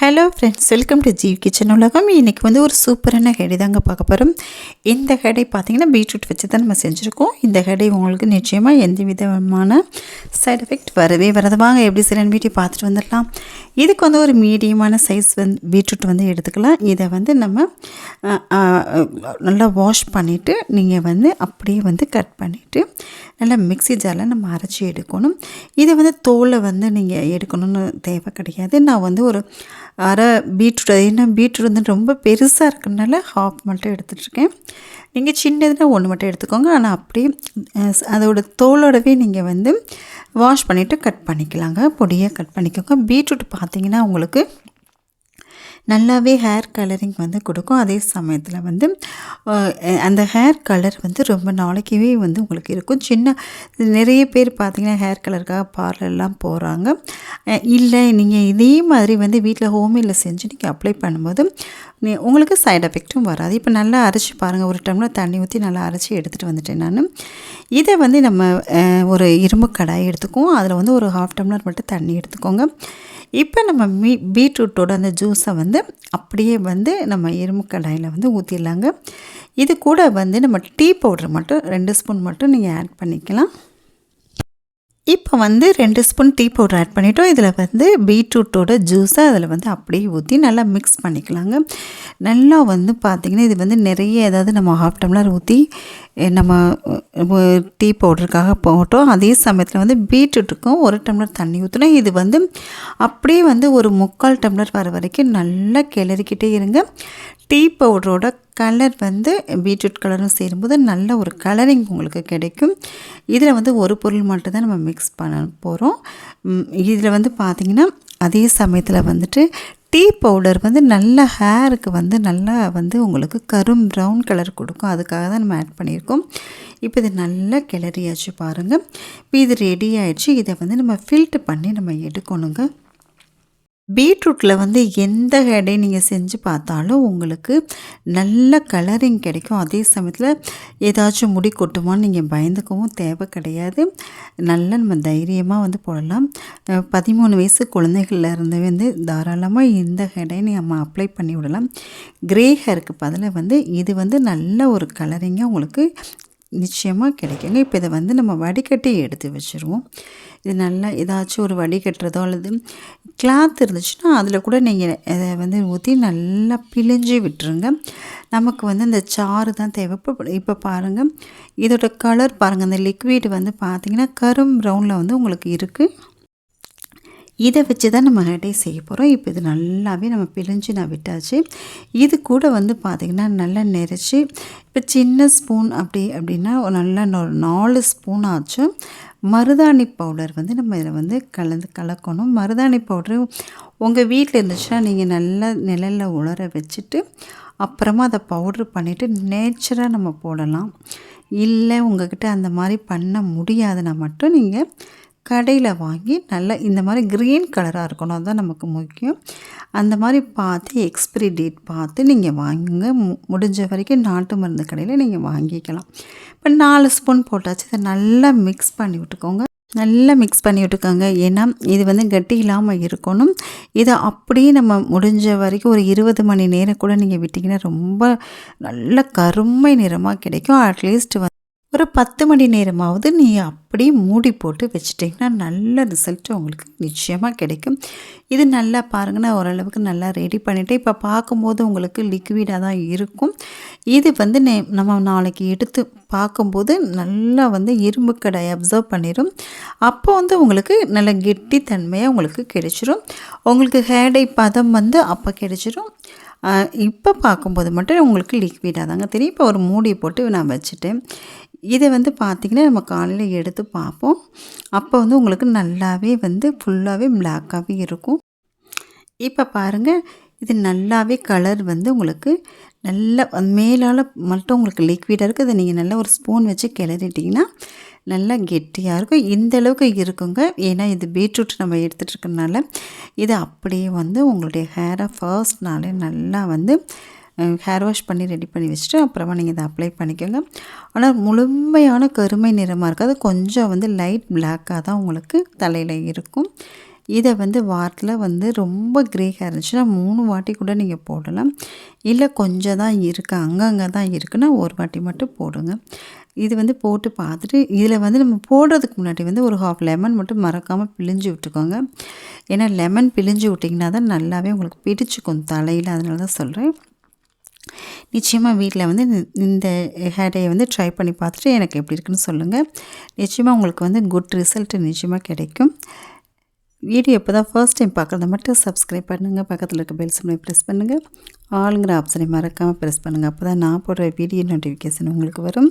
Hello friends welcome to Jeev kitchen உலகம். இன்றைக்கி வந்து ஒரு சூப்பரான ஹெடை தாங்க பார்க்க போகிறோம் இந்த ஹெடை பார்த்திங்கன்னா பீட்ரூட் வச்சு தான் நம்ம செஞ்சுருக்கோம். இந்த ஹெடை உங்களுக்கு நிச்சயமாக எந்த விதமான சைட் எஃபெக்ட் வரவே வரது. வாங்க எப்படி சிலன் வீட்டை பார்த்துட்டு வந்துடலாம். இதுக்கு வந்து ஒரு மீடியமான சைஸ் வந்து பீட்ரூட் வந்து எடுத்துக்கலாம். இதை வந்து நம்ம நல்லா வாஷ் பண்ணிவிட்டு நீங்கள் வந்து அப்படியே வந்து கட் பண்ணிவிட்டு நல்லா மிக்ஸி ஜாரில் நம்ம அரைச்சி எடுக்கணும். இதை வந்து தோலை வந்து நீங்கள் எடுக்கணும்னு தேவை கிடையாது. நான் வந்து ஒரு அரை பீட்ரூட் ஏன்னா பீட்ரூட் வந்து ரொம்ப பெருசாக இருக்கறனால ஹாஃப் மட்டும் எடுத்துகிட்ருக்கேன் நீங்கள் சின்னதுனால் ஒன்று மட்டும் எடுத்துக்கோங்க. ஆனால் அப்படியே அதோட தோலோடவே நீங்கள் வந்து வாஷ் பண்ணிவிட்டு கட் பண்ணிக்கலாங்க. பொடியாக கட் பண்ணிக்கோங்க. பீட்ரூட் பார்த்தீங்கன்னா உங்களுக்கு நல்லாவே ஹேர் கலரிங் வந்து கொடுக்கும். அதே சமயத்தில் வந்து அந்த ஹேர் கலர் வந்து ரொம்ப நாளைக்கவே வந்து உங்களுக்கு இருக்கும். சின்ன நிறைய பேர் பார்த்தீங்கன்னா ஹேர் கலருக்காக பார்லர்லாம் போகிறாங்க இல்லை நீங்கள் இதே மாதிரி வந்து வீட்டில் ஹோம்மேடில் செஞ்சு நீங்கள் அப்ளை பண்ணும்போது நீ உங்களுக்கு சைட் எஃபெக்ட்டும் வராது. இப்போ நல்லா அரைச்சி பாருங்கள் ஒரு டம்ளர் தண்ணி ஊற்றி நல்லா அரைச்சி எடுத்துகிட்டு வந்துட்டேன் நான். இதை வந்து நம்ம ஒரு இரும்பு கடாய் எடுத்துக்குவோம். அதில் வந்து ஒரு ஹாஃப் டம்ளர் மட்டும் தண்ணி எடுத்துக்கோங்க. இப்போ நம்ம மீ பீட்ரூட்டோட அந்த ஜூஸை வந்து அப்படியே வந்து நம்ம இரும்பு கடாயில் வந்து ஊற்றிடலாங்க இது கூட வந்து நம்ம டீ பவுடர் மட்டும் ரெண்டு ஸ்பூன் மட்டும் நீங்கள் ஆட் பண்ணிக்கலாம். இப்போ வந்து ரெண்டு ஸ்பூன் டீ பவுடர் ஆட் பண்ணிட்டோம். இதில் வந்து பீட்ரூட்டோட ஜூஸை அதில் வந்து அப்படியே ஊற்றி நல்லா மிக்ஸ் பண்ணிக்கலாங்க. நல்லா வந்து பார்த்திங்கன்னா இது வந்து நிறைய ஏதாவது நம்ம ஹாஃப் டம்ளர் ஊற்றி நம்ம டீ பவுடருக்காக போட்டோம். அதே சமயத்தில் வந்து பீட்ரூட்டுக்கும் ஒரு டம்ளர் தண்ணி ஊற்றினா இது வந்து அப்படியே வந்து ஒரு முக்கால் டம்ளர் வர வரைக்கும் நல்லா கிளறிக்கிட்டே இருங்க. டீ பவுடரோட கலர் வந்து பீட்ரூட் கலரும் சேரும்போது நல்ல ஒரு கலரிங் உங்களுக்கு கிடைக்கும். இதில் வந்து ஒரு பொருள் மட்டும்தான் நம்ம மிக்ஸ் பண்ண போகிறோம் இதில் வந்து பார்த்திங்கன்னா அதே சமயத்தில் வந்துட்டு டீ பவுடர் வந்து நல்ல ஹேருக்கு வந்து நல்லா வந்து உங்களுக்கு கரும் ப்ரௌன் கலர் கொடுக்கும். அதுக்காக தான் நம்ம ஆட் பண்ணியிருக்கோம். இப்போ இது நல்லா கிளறியாச்சு பாருங்கள் இப்போ இது ரெடி ஆயிடுச்சு. இதை வந்து நம்ம ஃபில்ட்ரு பண்ணி நம்ம எடுக்கணுங்க. பீட்ரூட்டில் வந்து எந்த ஹெடை நீங்கள் செஞ்சு பார்த்தாலும் உங்களுக்கு நல்ல கலரிங் கிடைக்கும். அதே சமயத்தில் ஏதாச்சும் முடி கொட்டுமான்னு நீங்கள் பயந்துக்கவும் தேவை கிடையாது. நல்லா நம்ம தைரியமாக வந்து போடலாம். பதிமூணு வயசு குழந்தைகளில் இருந்து வந்து தாராளமாக இந்த ஹெடை நம்ம அப்ளை பண்ணி விடலாம். கிரே ஹேருக்கு பதிலாக வந்து இது வந்து நல்ல ஒரு கலரிங்காக உங்களுக்கு நிச்சயமாக கிடைக்குங்க. இப்போ இதை வந்து நம்ம வடிகட்டி எடுத்து வச்சுருவோம். இது நல்லா ஏதாச்சும் ஒரு வடிகட்டுறதோ அல்லது கிளாத் இருந்துச்சுன்னா அதில் கூட நீங்கள் அதை வந்து ஊற்றி நல்லா பிழிஞ்சு விட்டுருங்க. நமக்கு வந்து இந்த சாறு தான் தேவை. இப்போ இப்போ பாருங்கள் இதோட கலர் பாருங்கள் அந்த லிக்விட் வந்து பார்த்திங்கன்னா கரும் ப்ரௌனில் வந்து உங்களுக்கு இருக்குது இதை வச்சு தான் நம்ம ஹேட்டை செய்ய போகிறோம் இப்போ இது நல்லாவே நம்ம பிழிஞ்சு நான் விட்டாச்சு. இது கூட வந்து பார்த்திங்கன்னா நல்லா நெரிச்சு இப்போ சின்ன ஸ்பூன் அப்படி அப்படின்னா ஒரு நல்லா ஒரு நாலு ஸ்பூன் ஆச்சும். மருதாணி பவுடர் வந்து நம்ம இதில் வந்து கலந்து கலக்கணும். மருதாணி பவுடரு உங்கள் வீட்டில் இருந்துச்சுன்னா நீங்கள் நல்லா நிழலில் உலர வச்சுட்டு அப்புறமா அதை பவுட்ரு பண்ணிவிட்டு நேச்சராக நம்ம போடலாம். இல்லை உங்கள்கிட்ட அந்த மாதிரி பண்ண முடியாதுன்னா மட்டும் நீங்கள் கடையில் வாங்கி நல்லா இந்த மாதிரி க்ரீன் கலராக இருக்கணும். அதுதான் நமக்கு முக்கியம். அந்த மாதிரி பார்த்து எக்ஸ்பிரி டேட் பார்த்து நீங்கள் வாங்குங்க. மு- முடிஞ்ச வரைக்கும் நாட்டு மருந்து கடையில் நீங்கள் வாங்கிக்கலாம். இப்போ நாலு ஸ்பூன் போட்டாச்சு. இதை நல்லா மிக்ஸ் பண்ணி விட்டுக்கோங்க. நல்லா மிக்ஸ் பண்ணி விட்டுக்கோங்க. ஏன்னா இது வந்து கட்டி இல்லாமல் இருக்கணும். இதை அப்படியே நம்ம முடிஞ்ச வரைக்கும் ஒரு இருபது மணி நேரம் கூட நீங்கள் விட்டிங்கன்னா ரொம்ப நல்ல கருமை நிறமாக கிடைக்கும். அட்லீஸ்ட் வந்து ஒரு பத்து மணி நேரமாவது நீ அப்படியே மூடி போட்டு வச்சிட்டிங்கன்னா நல்ல ரிசல்ட் உங்களுக்கு நிச்சயமாக கிடைக்கும். இது நல்லா பாருங்கன்னா ஓரளவுக்கு நல்லா ரெடி பண்ணிவிட்டு இப்போ பார்க்கும்போது உங்களுக்கு லிக்விடாக தான் இருக்கும். இது வந்து நே- நம்ம நாளைக்கு எடுத்து பார்க்கும்போது நல்லா வந்து இரும்பு கடை அப்சர்வ் பண்ணிடும் அப்போ வந்து உங்களுக்கு நல்ல கெட்டித்தன்மையாக உங்களுக்கு கிடைச்சிரும். உங்களுக்கு ஹேடை பதம் வந்து அப்போ கிடைச்சிரும். இப்போ பார்க்கும்போது மட்டும் உங்களுக்கு லிக்விடாக தாங்க தெரியும். இப்போ ஒரு மூடி போட்டு நான் வச்சுட்டேன் இதை வந்து பார்த்திங்கன்னா நம்ம காலையில் எடுத்து பார்ப்போம். அப்போ வந்து உங்களுக்கு நல்லாவே வந்து ஃபுல்லாகவே பிளாக்காகவே இருக்கும். இப்போ பாருங்கள் இது நல்லாவே கலர் வந்து உங்களுக்கு நல்ல மேலால் மட்டும் உங்களுக்கு லிக்விடாக இருக்குது அதை நீங்கள் நல்லா ஒரு ஸ்பூன் வச்சு கிளறிட்டிங்கன்னா நல்லா கெட்டியாக இருக்கும். இந்த அளவுக்கு இருக்குங்க. ஏன்னா இது பீட்ரூட் நம்ம எடுத்துகிட்டு இருக்கறனால இது அப்படியே வந்து உங்களுடைய ஹேரை ஃபர்ஸ்ட் நாளே நல்லா வந்து ஹேர் வாஷ் பண்ணி ரெடி பண்ணி வச்சுட்டு அப்புறமா நீங்கள் இதை அப்ளை பண்ணிக்கோங்க. ஆனால் முழுமையான கருமை நிறமாக இருக்காது. கொஞ்சம் வந்து லைட் பிளாக்காக தான் உங்களுக்கு தலையில் இருக்கும். இதை வந்து வாரத்தில் வந்து ரொம்ப கிரேக்காக இருந்துச்சுன்னா மூணு வாட்டி கூட நீங்கள் போடலாம். இல்லை கொஞ்சம் தான் இருக்குது அங்கங்கே தான் இருக்குன்னா ஒரு வாட்டி மட்டும் போடுங்க. இது வந்து போட்டு பார்த்துட்டு இதில் வந்து நம்ம போடுறதுக்கு முன்னாடி வந்து ஒரு ஹாஃப் லெமன் மட்டும் மறக்காமல் பிழிஞ்சு விட்டுக்கோங்க. ஏன்னா லெமன் பிழிஞ்சு விட்டிங்கன்னா தான் நல்லாவே உங்களுக்கு பிடிச்சிக்கும் தலையில். அதனால தான் சொல்கிறேன் நிச்சயமாக வீட்டில் வந்து இந்த ஹேடையை வந்து ட்ரை பண்ணி பார்த்துட்டு எனக்கு எப்படி இருக்குன்னு சொல்லுங்கள் நிச்சயமாக உங்களுக்கு வந்து குட் ரிசல்ட் நிச்சயமாக கிடைக்கும். வீடியோ இப்போ தான் ஃபர்ஸ்ட் டைம் பார்க்குறத மட்டும் சப்ஸ்கிரைப் பண்ணுங்கள் பக்கத்தில் இருக்க பெல் சிம்லை ப்ரெஸ் பண்ணுங்கள் ஆளுங்கிற ஆப்ஷனை மறக்காமல் ப்ரெஸ் பண்ணுங்கள் அப்போ தான் நான் போடுற வீடியோ நோட்டிஃபிகேஷன் உங்களுக்கு வரும்.